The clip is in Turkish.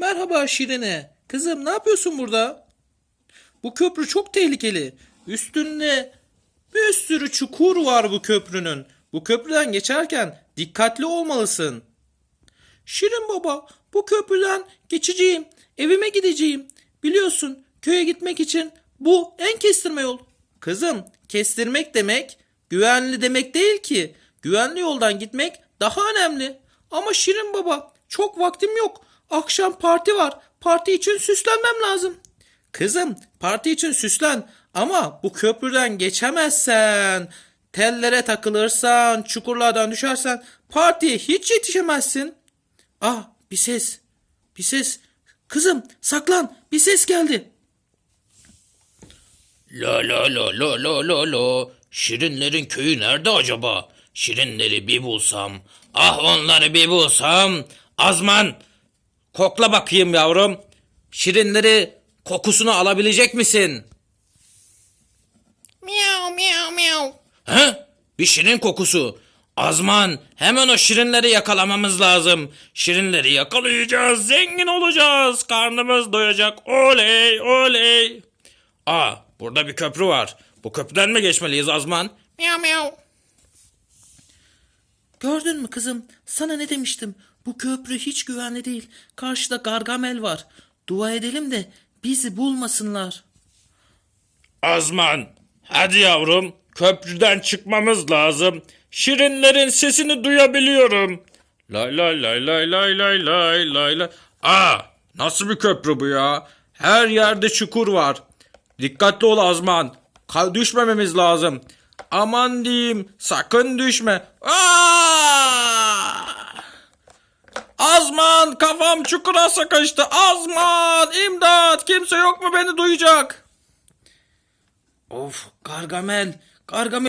Merhaba Şirine. Kızım ne yapıyorsun burada? Bu köprü çok tehlikeli. Üstünde bir sürü çukur var bu köprünün. Bu köprüden geçerken dikkatli olmalısın. Şirin baba, bu köprüden geçeceğim. Evime gideceğim. Biliyorsun, köye gitmek için bu en kestirme yol. Kızım, kestirmek demek güvenli demek değil ki. Güvenli yoldan gitmek daha önemli. Ama Şirin baba, çok vaktim yok. Akşam parti var. Parti için süslenmem lazım. Kızım, parti için süslen ama bu köprüden geçemezsen, tellere takılırsan, çukurlardan düşersen partiye hiç yetişemezsin. Ah, bir ses. Bir ses. Kızım, saklan. Bir ses geldi. La la la la la la la. Şirinlerin köyü nerede acaba? Şirinleri bir bulsam. Ah onları bir bulsam. Azman. Kokla bakayım yavrum. Şirinleri kokusunu alabilecek misin? Miau miau miau. He? Bir şirin kokusu. Azman hemen o şirinleri yakalamamız lazım. Şirinleri yakalayacağız. Zengin olacağız. Karnımız doyacak. Oley oley. Aa burada bir köprü var. Bu köprüden mi geçmeliyiz Azman? Miau miau. Gördün mü kızım? Sana ne demiştim? Bu köprü hiç güvenli değil. Karşıda Gargamel var. Dua edelim de bizi bulmasınlar. Azman hadi yavrum köprüden çıkmamız lazım. Şirinlerin sesini duyabiliyorum. Lay lay lay lay lay lay lay lay lay. Aa nasıl bir köprü bu ya? Her yerde çukur var. Dikkatli ol Azman. Ka- düşmememiz lazım. Aman diyeyim sakın düşme. Aa! Azman kafam çukura sıkıştı. Azman imdat kimse yok mu beni duyacak? Of Gargamel. Gargamel